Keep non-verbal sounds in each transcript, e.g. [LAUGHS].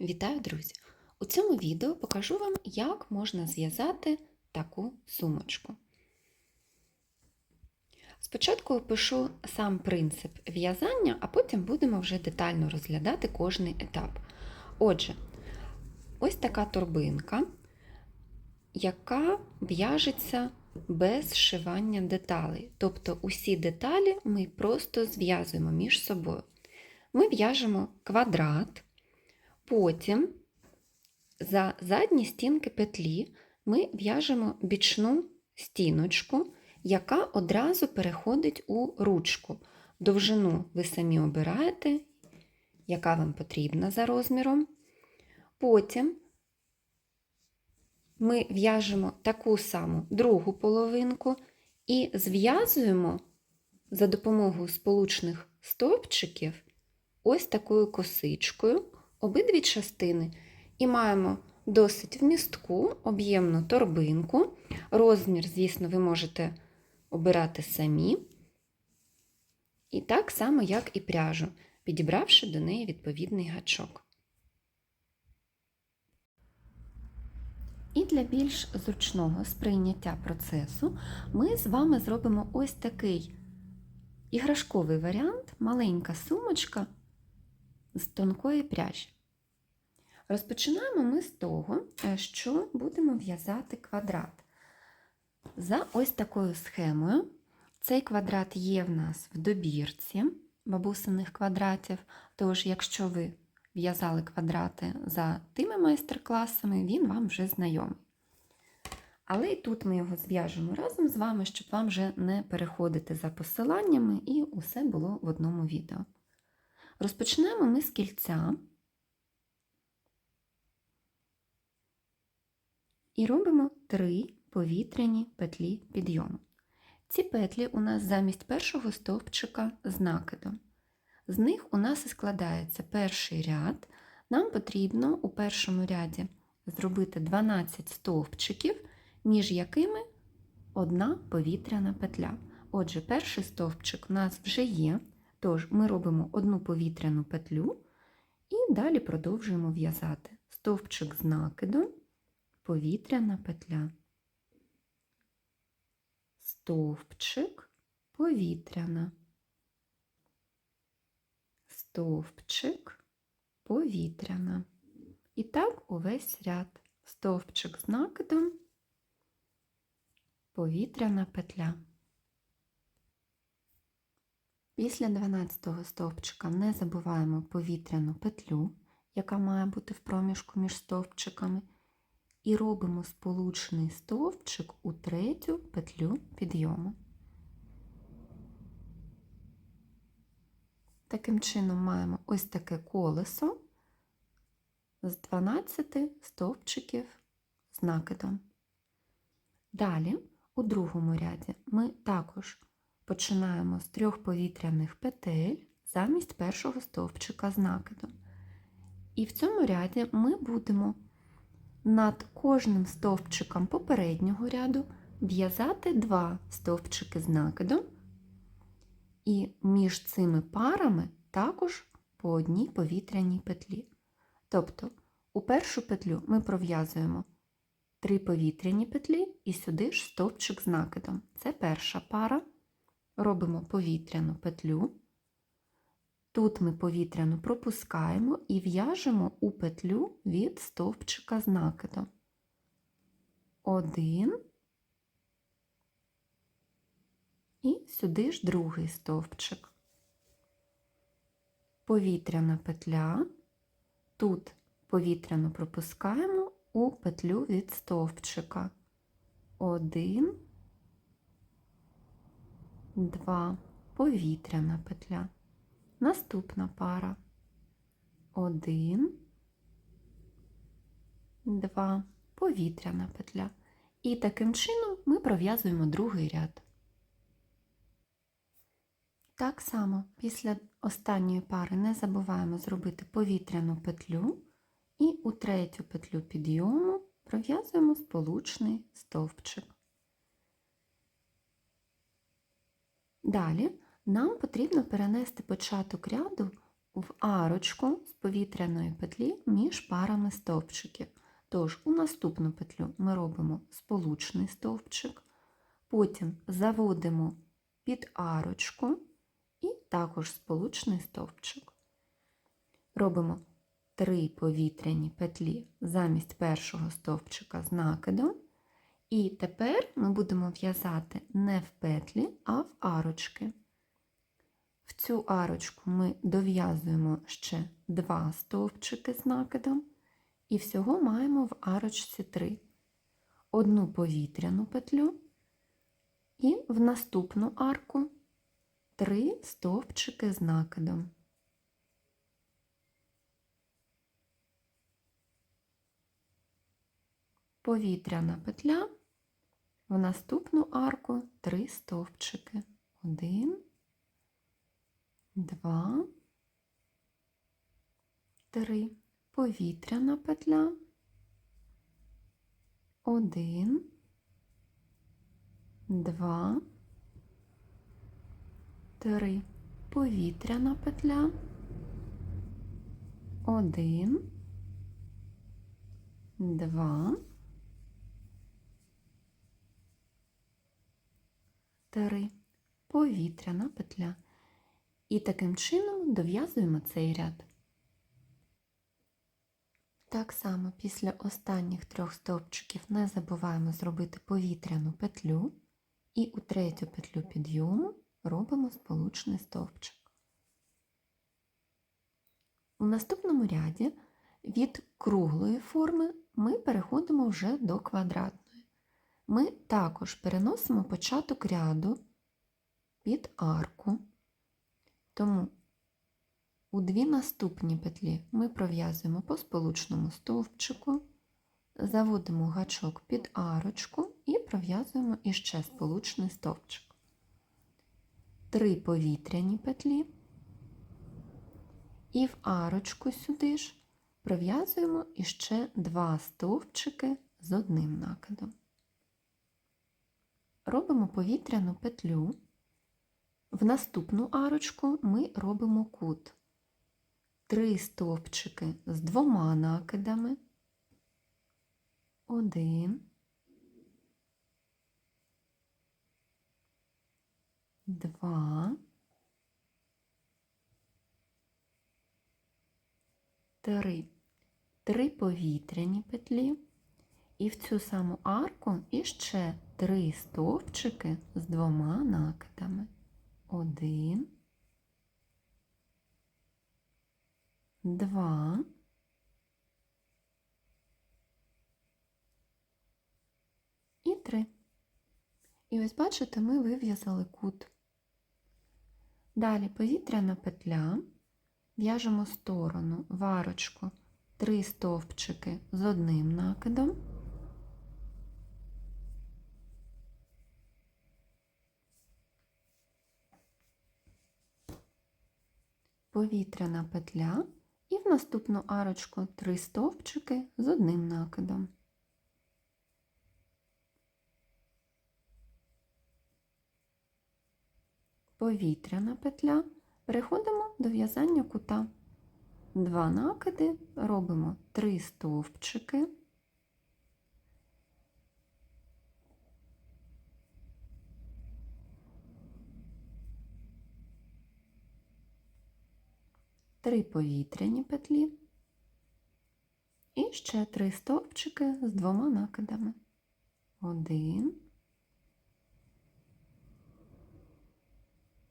Вітаю, друзі! У цьому відео покажу вам, як можна зв'язати таку сумочку. Спочатку опишу сам принцип в'язання, а потім будемо вже детально розглядати кожний етап. Отже, ось така торбинка, яка в'яжеться без зшивання деталей. Тобто усі деталі ми просто зв'язуємо між собою. Ми в'яжемо квадрат. Потім за задні стінки петлі ми в'яжемо бічну стіночку, яка одразу переходить у ручку. Довжину ви самі обираєте, яка вам потрібна за розміром. Потім ми в'яжемо таку саму другу половинку і зв'язуємо за допомогою сполучних стовпчиків ось такою косичкою обидві частини і маємо досить вмістку, об'ємну торбинку. Розмір, звісно, ви можете обирати самі. І так само, як і пряжу, підібравши до неї відповідний гачок. І для більш зручного сприйняття процесу ми з вами зробимо ось такий іграшковий варіант, маленька сумочка з тонкої пряжі. Розпочинаємо ми з того, що будемо в'язати квадрат. За ось такою схемою. Цей квадрат є в нас в добірці бабусиних квадратів, тож, якщо ви в'язали квадрати за тими майстер-класами, він вам вже знайомий. Але і тут ми його зв'яжемо разом з вами, щоб вам вже не переходити за посиланнями і усе було в одному відео. Розпочнемо ми з кільця і робимо три повітряні петлі підйому. Ці петлі у нас замість першого стовпчика з накидом. З них у нас і складається перший ряд. Нам потрібно у першому ряді зробити 12 стовпчиків, між якими одна повітряна петля. Отже, перший стовпчик у нас вже є. Тож ми робимо одну повітряну петлю і далі продовжуємо в'язати стовпчик з накидом, повітряна петля, стовпчик, повітряна, стовпчик, повітряна. І так увесь ряд. Стовпчик з накидом, повітряна петля. Після 12 стовпчика не забуваємо повітряну петлю, яка має бути в проміжку між стовпчиками, і робимо сполучний стовпчик у третю петлю підйому. Таким чином маємо ось таке колесо з 12 стовпчиків з накидом. Далі, у другому ряді, ми також починаємо з трьох повітряних петель замість першого стовпчика з накидом. І в цьому ряді ми будемо над кожним стовпчиком попереднього ряду в'язати два стовпчики з накидом, і між цими парами також по одній повітряній петлі. Тобто у першу петлю ми пров'язуємо три повітряні петлі і сюди ж стовпчик з накидом. Це перша пара робимо повітряну петлю. Тут ми повітряну пропускаємо і в'яжемо у петлю від стовпчика з накидом. Один і сюди ж другий стовпчик. Повітряна петля. Тут повітряну пропускаємо у петлю від стовпчика. Один 2 повітряна петля. Наступна пара 1, 2 повітряна петля. І таким чином ми пров'язуємо другий ряд. Так само після останньої пари не забуваємо зробити повітряну петлю і у третю петлю підйому пров'язуємо сполучний стовпчик. Далі нам потрібно перенести початок ряду в арочку з повітряної петлі між парами стовпчиків. Тож у наступну петлю ми робимо сполучний стовпчик, потім заводимо під арочку і також сполучний стовпчик. Робимо три повітряні петлі замість першого стовпчика з накидом. І тепер ми будемо в'язати не в петлі, а в арочки. В цю арочку ми дов'язуємо ще два стовпчики з накидом, і всього маємо в арочці три. Одну повітряну петлю і в наступну арку три стовпчики з накидом. Повітряна петля, в наступну арку три стовпчики. Один, два, три. Повітряна петля. Один, два, три. Повітряна петля. Один, два, три. Повітряна петля. І таким чином дов'язуємо цей ряд. Так само після останніх трьох стовпчиків не забуваємо зробити повітряну петлю і у третю петлю підйому робимо сполучний стовпчик. У наступному ряді від круглої форми ми переходимо вже до квадратної. Ми також переносимо початок ряду під арку. Тому у дві наступні петлі ми пров'язуємо по сполучному стовпчику, заводимо гачок під арочку і пров'язуємо іще сполучний стовпчик. Три повітряні петлі. І в арочку сюди ж пров'язуємо іще два стовпчики з одним накидом. Робимо повітряну петлю. В наступну арочку ми робимо кут. Три стовпчики з двома накидами. Один. Два. Три. Три повітряні петлі. І в цю саму арку іще три стовпчики з двома накидами. Один, два, і три. І ось бачите, ми вив'язали кут. Далі повітряна петля, в'яжемо сторону, варочку, три стовпчики з одним накидом. Повітряна петля і в наступну арочку три стовпчики з одним накидом. Повітряна петля. Переходимо до в'язання кута. Два накиди, робимо три стовпчики. Три повітряні петлі і ще три стовпчики з двома накидами. Один,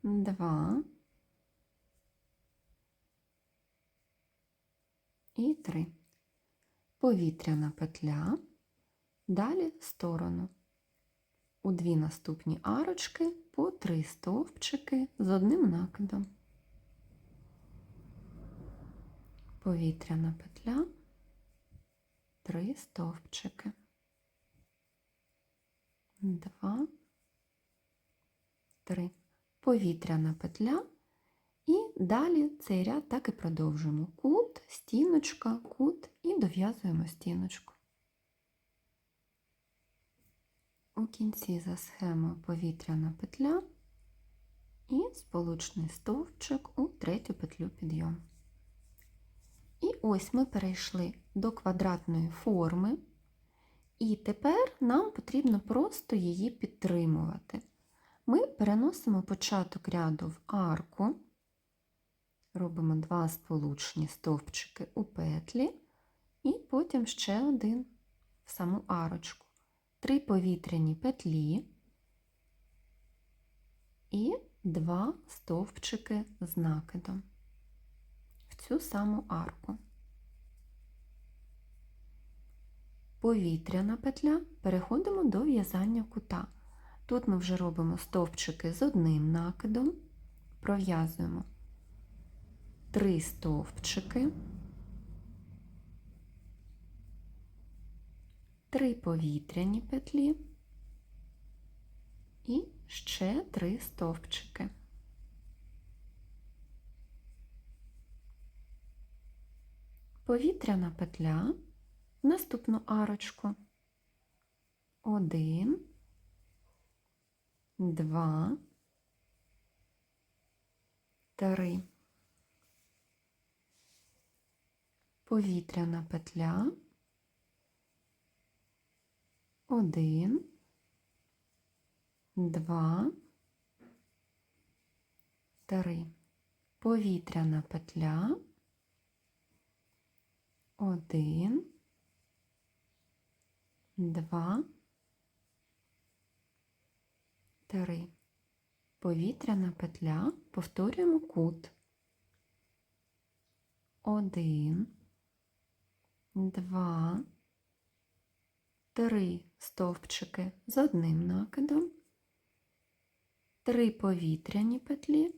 два і три. Повітряна петля, далі сторону. У дві наступні арочки по три стовпчики з одним накидом. Повітряна петля, три стовпчики, два, три, повітряна петля, і далі цей ряд так і продовжуємо. Кут, стіночка, кут і дов'язуємо стіночку. У кінці за схемою повітряна петля і сполучний стовпчик у третю петлю підйому. Ось ми перейшли до квадратної форми, і тепер нам потрібно просто її підтримувати. Ми переносимо початок ряду в арку, робимо два сполучні стовпчики у петлі, і потім ще один в саму арочку. Три повітряні петлі і два стовпчики з накидом в цю саму арку. Повітряна петля переходимо до в'язання кута. Тут ми вже робимо стовпчики з одним накидом, пров'язуємо три стовпчики, три повітряні петлі і ще три стовпчики. Повітряна петля наступну арочку. Один, два, три. Повітряна петля. Один, два, три. Повітряна петля. Один, два, три. Повітряна петля. Повторюємо кут. Один, два, три стовпчики з одним накидом, три повітряні петлі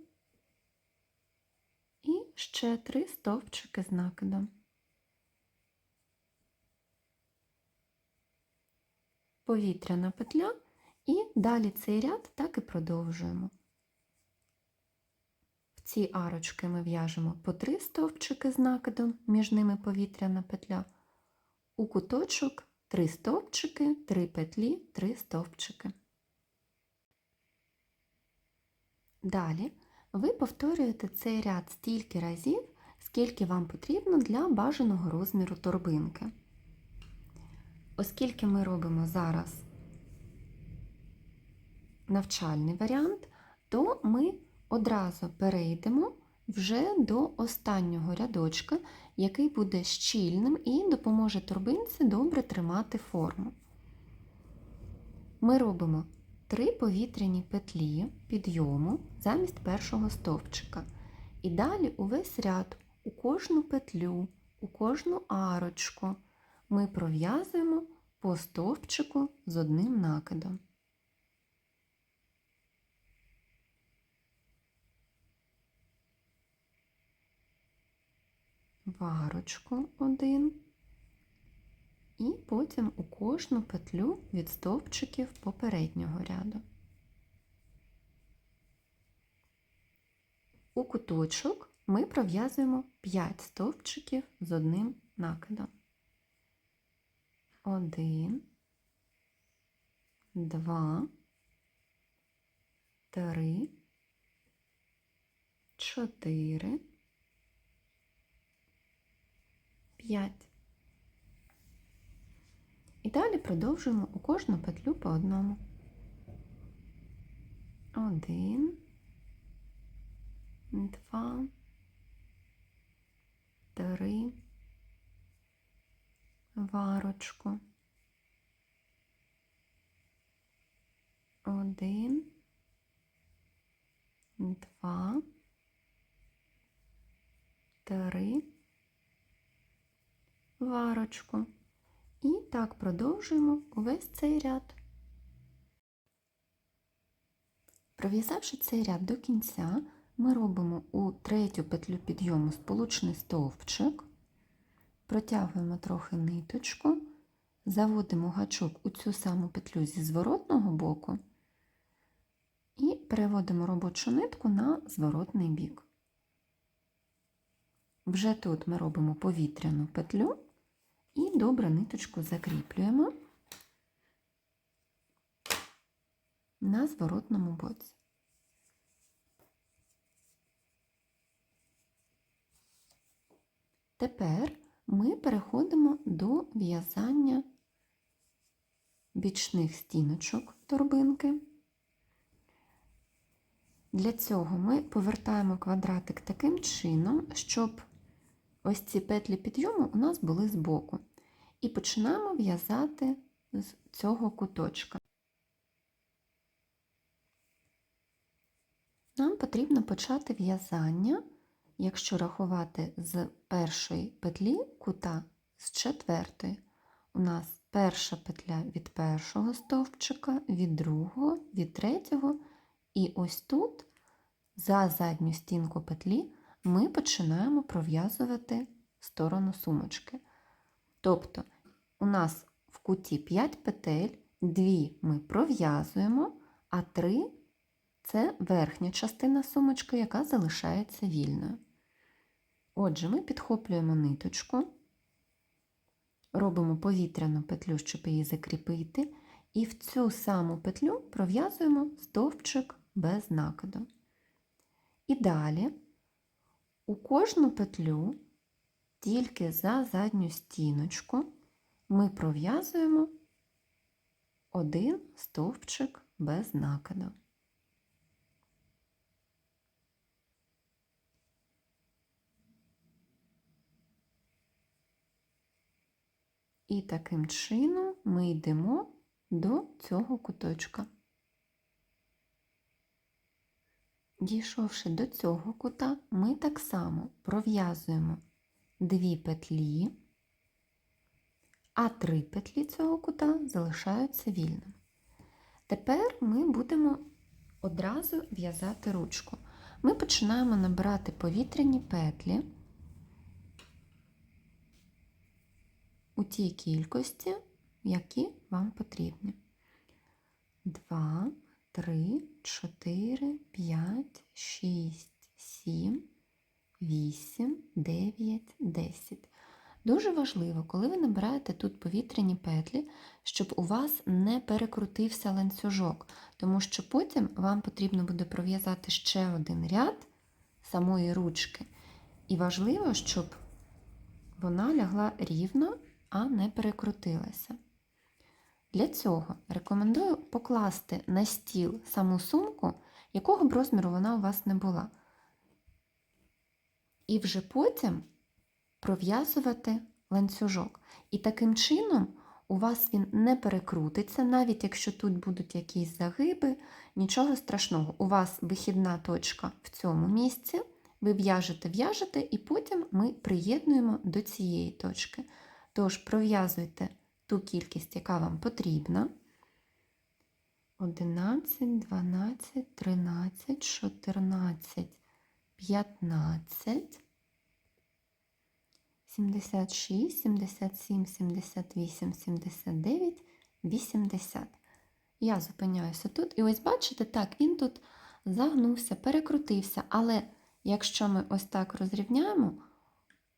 і ще три стовпчики з накидом. Повітряна петля і далі цей ряд так і продовжуємо. В ці арочки ми в'яжемо по три стовпчики з накидом, між ними повітряна петля. У куточок 3 стовпчики, 3 петлі, 3 стовпчики. Далі ви повторюєте цей ряд стільки разів, скільки вам потрібно для бажаного розміру торбинки. Оскільки ми робимо зараз навчальний варіант, то ми одразу перейдемо вже до останнього рядочка, який буде щільним і допоможе торбинці добре тримати форму. Ми робимо три повітряні петлі підйому замість першого стовпчика. І далі увесь ряд, у кожну петлю, у кожну арочку ми пров'язуємо по стовпчику з одним накидом. варочку один і потім у кожну петлю від стовпчиків попереднього ряду. У куточок ми пров'язуємо 5 стовпчиків з одним накидом. Один, два, три, чотири. 5. І далі продовжуємо у кожну петлю по одному. Один, два, три, варочку. Один, два, три варочку. І так продовжуємо увесь цей ряд. Пров'язавши цей ряд до кінця, ми робимо у третю петлю підйому сполучний стовпчик, протягуємо трохи ниточку, заводимо гачок у цю саму петлю зі зворотного боку і переводимо робочу нитку на зворотний бік. Вже тут ми робимо повітряну петлю і добре ниточку закріплюємо на зворотному боці. Тепер ми переходимо до в'язання бічних стіночок торбинки. Для цього ми повертаємо квадратик таким чином, щоб ось ці петлі підйому у нас були збоку. І починаємо в'язати з цього куточка. Нам потрібно почати в'язання, якщо рахувати з першої петлі кута з четвертої. У нас перша петля від першого стовпчика, від другого, від третього. І ось тут, за задню стінку петлі, ми починаємо пров'язувати сторону сумочки. Тобто, у нас в куті 5 петель, 2 ми пров'язуємо, а 3 це верхня частина сумочки, яка залишається вільною. Отже, ми підхоплюємо ниточку, робимо повітряну петлю, щоб її закріпити, і в цю саму петлю пров'язуємо стовпчик без накиду. І далі у кожну петлю, тільки за задню стіночку, ми пров'язуємо один стовпчик без накиду. І таким чином ми йдемо до цього куточка. Дійшовши до цього кута, ми так само пров'язуємо дві петлі, а три петлі цього кута залишаються вільними. Тепер ми будемо одразу в'язати ручку. Ми починаємо набирати повітряні петлі у тій кількості, які вам потрібні. 2, 3, 4, 5, 6, 7, 8, 9, 10. Дуже важливо, коли ви набираєте тут повітряні петлі, щоб у вас не перекрутився ланцюжок, тому що потім вам потрібно буде пров'язати ще один ряд самої ручки. І важливо, щоб вона лягла рівно, а не перекрутилася. Для цього рекомендую покласти на стіл саму сумку, якого б розміру вона у вас не була. І вже потім пров'язувати ланцюжок. І таким чином у вас він не перекрутиться, навіть якщо тут будуть якісь загиби, нічого страшного. У вас вихідна точка в цьому місці, ви в'яжете, в'яжете, і потім ми приєднуємо до цієї точки. Тож пров'язуйте ту кількість, яка вам потрібна. 11, 12, 13, 14, 15, 76, 77, 78, 79, 80. Я зупиняюся тут. І ось бачите, так, він тут загнувся, перекрутився. Але якщо ми ось так розрівняємо,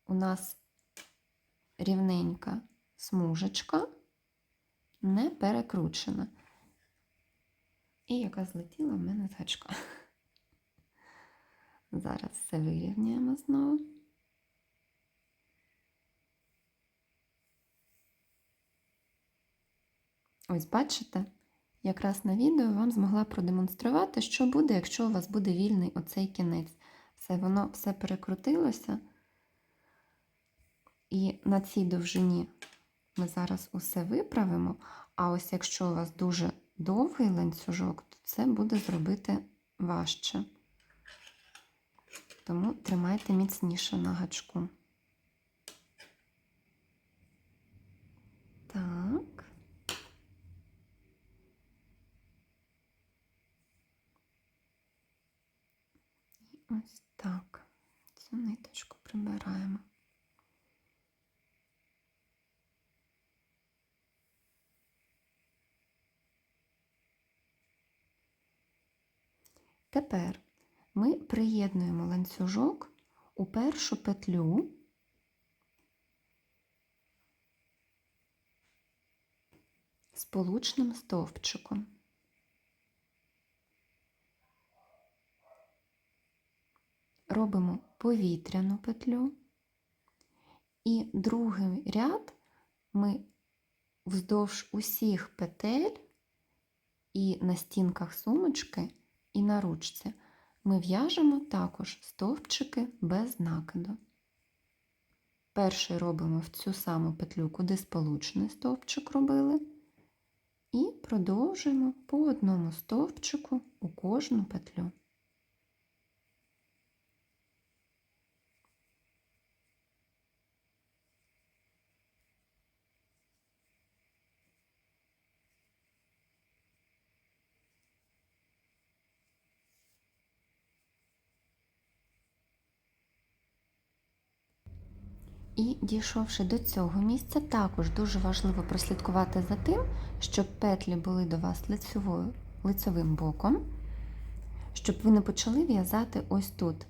у нас рівненька смужечка не перекручена. І яка злетіла в мене з гачка. [LAUGHS] Зараз все вирівняємо знову. Ось бачите, якраз на відео вам змогла продемонструвати, що буде, якщо у вас буде вільний оцей кінець. Все, воно все перекрутилося. І на цій довжині ми зараз усе виправимо. А ось якщо у вас дуже довгий ланцюжок, то це буде зробити важче. Тому тримайте міцніше на гачку. Так. І ось так. Цю ниточку прибираємо. Тепер ми приєднуємо ланцюжок у першу петлю сполучним стовпчиком. Робимо повітряну петлю І другий ряд ми вздовж усіх петель і на стінках сумочки, і на ручці ми в'яжемо також стовпчики без накиду. Перший робимо в цю саму петлю, куди сполучний стовпчик робили, і продовжуємо по одному стовпчику у кожну петлю. І дійшовши до цього місця, також дуже важливо прослідкувати за тим, щоб петлі були до вас лицевою, лицевим боком, щоб ви не почали в'язати ось тут,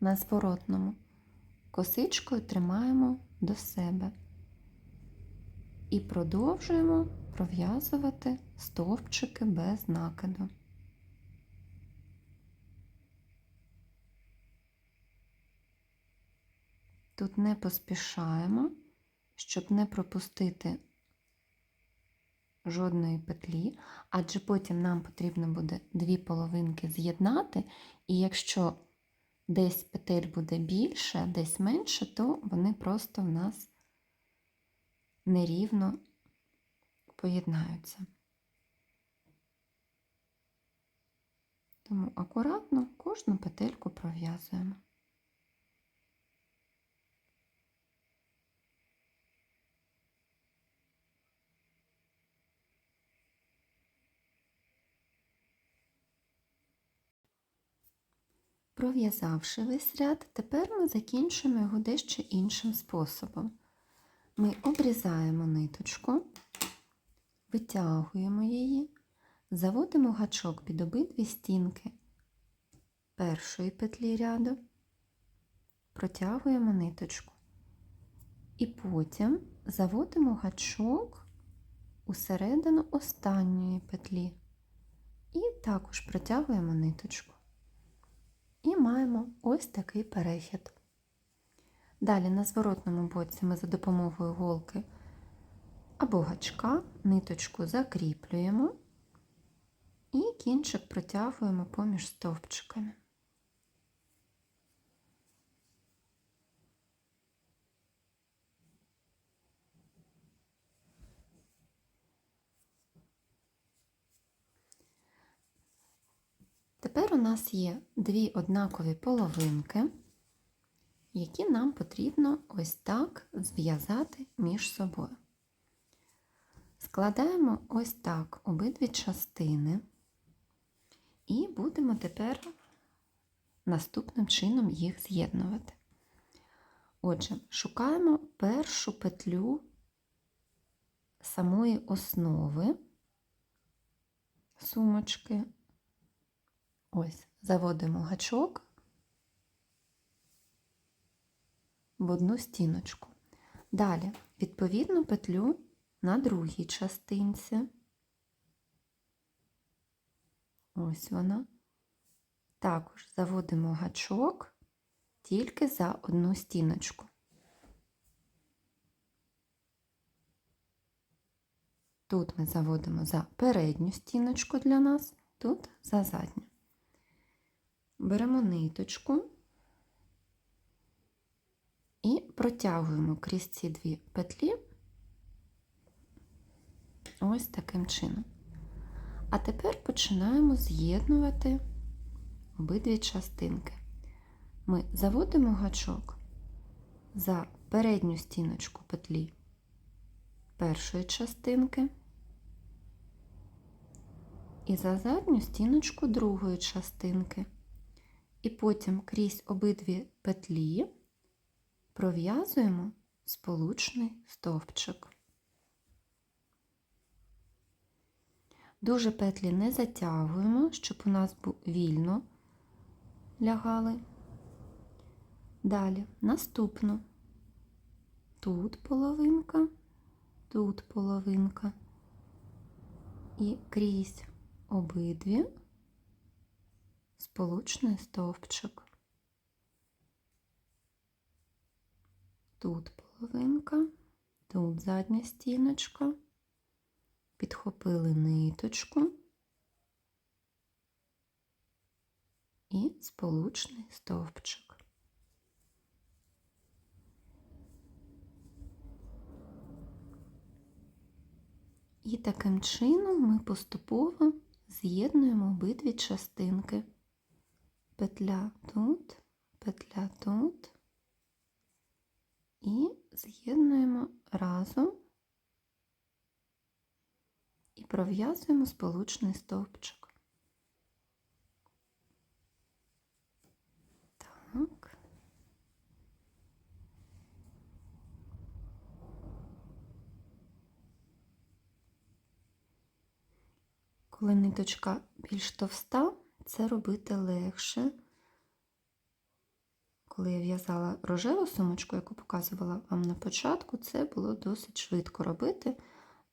на зворотному. Косичкою тримаємо до себе і продовжуємо пров'язувати стовпчики без накиду. Тут не поспішаємо, щоб не пропустити жодної петлі, адже потім нам потрібно буде дві половинки з'єднати, і якщо десь петель буде більше, десь менше, то вони просто в нас нерівно поєднаються. Тому акуратно кожну петельку пров'язуємо. Пров'язавши весь ряд, тепер ми закінчуємо його дещо іншим способом. Ми обрізаємо ниточку, витягуємо її, заводимо гачок під обидві стінки першої петлі ряду, протягуємо ниточку. І потім заводимо гачок у середину останньої петлі і також протягуємо ниточку. І маємо ось такий перехід. Далі на зворотному боці ми за допомогою голки або гачка ниточку закріплюємо і кінчик протягуємо поміж стовпчиками. Тепер у нас є дві однакові половинки, які нам потрібно ось так зв'язати між собою. Складаємо ось так обидві частини і будемо тепер наступним чином їх з'єднувати. Отже, шукаємо першу петлю самої основи сумочки. Ось, заводимо гачок в одну стіночку. Далі відповідну петлю на другій частинці. Ось вона. Також заводимо гачок тільки за одну стіночку. Тут ми заводимо за передню стіночку для нас, тут за задню. Беремо ниточку і протягуємо крізь ці дві петлі ось таким чином. А тепер починаємо з'єднувати обидві частинки. Ми заводимо гачок за передню стіночку петлі першої частинки і за задню стіночку другої частинки. І потім крізь обидві петлі пров'язуємо сполучний стовпчик. Дуже петлі не затягуємо, щоб у нас вільно лягали. Далі наступну. Тут половинка, тут половинка і крізь обидві сполучний стовпчик. тут половинка, тут задня стіночка, підхопили ниточку і сполучний стовпчик. І таким чином ми поступово з'єднуємо обидві частинки. Петля тут, петля тут. І з'єднуємо разом. І пров'язуємо сполучний стовпчик. Коли ниточка більш товста, це робити легше. Коли я в'язала рожеву сумочку, яку показувала вам на початку, це було досить швидко робити.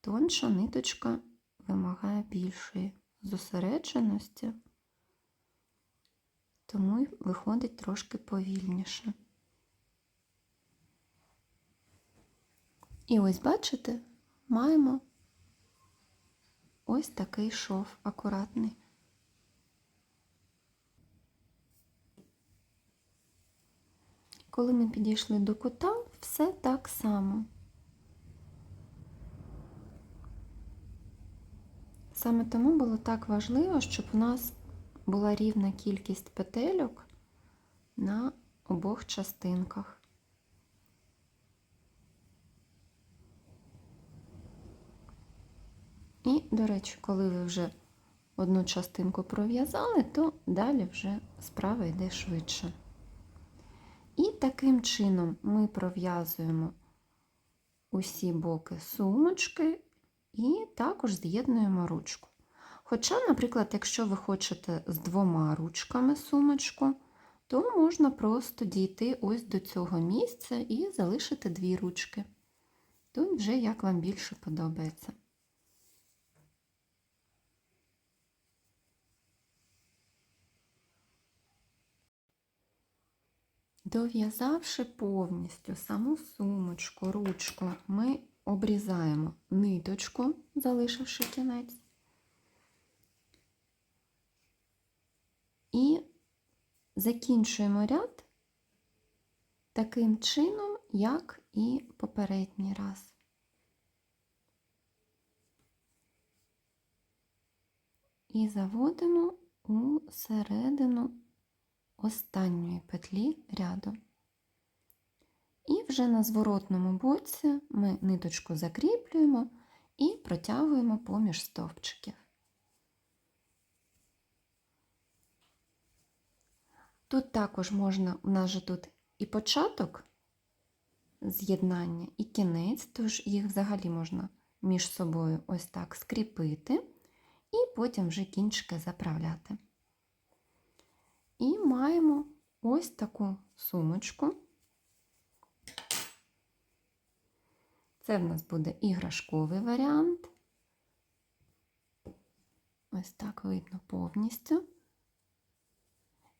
Тонша ниточка вимагає більшої зосередженості, тому й виходить трошки повільніше. І ось, бачите, маємо ось такий шов акуратний. Коли ми підійшли до кута, все так само. Саме тому було так важливо, щоб у нас була рівна кількість петельок на обох частинках. І, до речі, коли ви вже одну частинку пров'язали, то далі вже справа йде швидше. І таким чином ми пров'язуємо усі боки сумочки і також з'єднуємо ручку. Хоча, наприклад, якщо ви хочете з двома ручками сумочку, то можна просто дійти ось до цього місця і залишити дві ручки. Тут вже як вам більше подобається. Дов'язавши повністю саму сумочку, ручку, ми обрізаємо ниточку, залишивши кінець, і закінчуємо ряд таким чином, як і попередній раз. І заводимо у середину останньої петлі ряду. І вже на зворотному боці ми ниточку закріплюємо і протягуємо поміж стовпчиків. Тут також можна, у нас же тут і початок з'єднання, і кінець, тож їх взагалі можна між собою ось так скріпити, і потім вже кінчики заправляти. І маємо ось таку сумочку. Це в нас буде іграшковий варіант. Ось так видно повністю.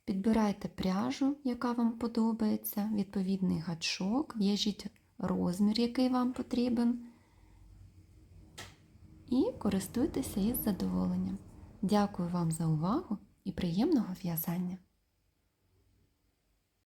Підбирайте пряжу, яка вам подобається, відповідний гачок, в'яжіть розмір, який вам потрібен. І користуйтеся із задоволенням. Дякую вам за увагу і приємного в'язання!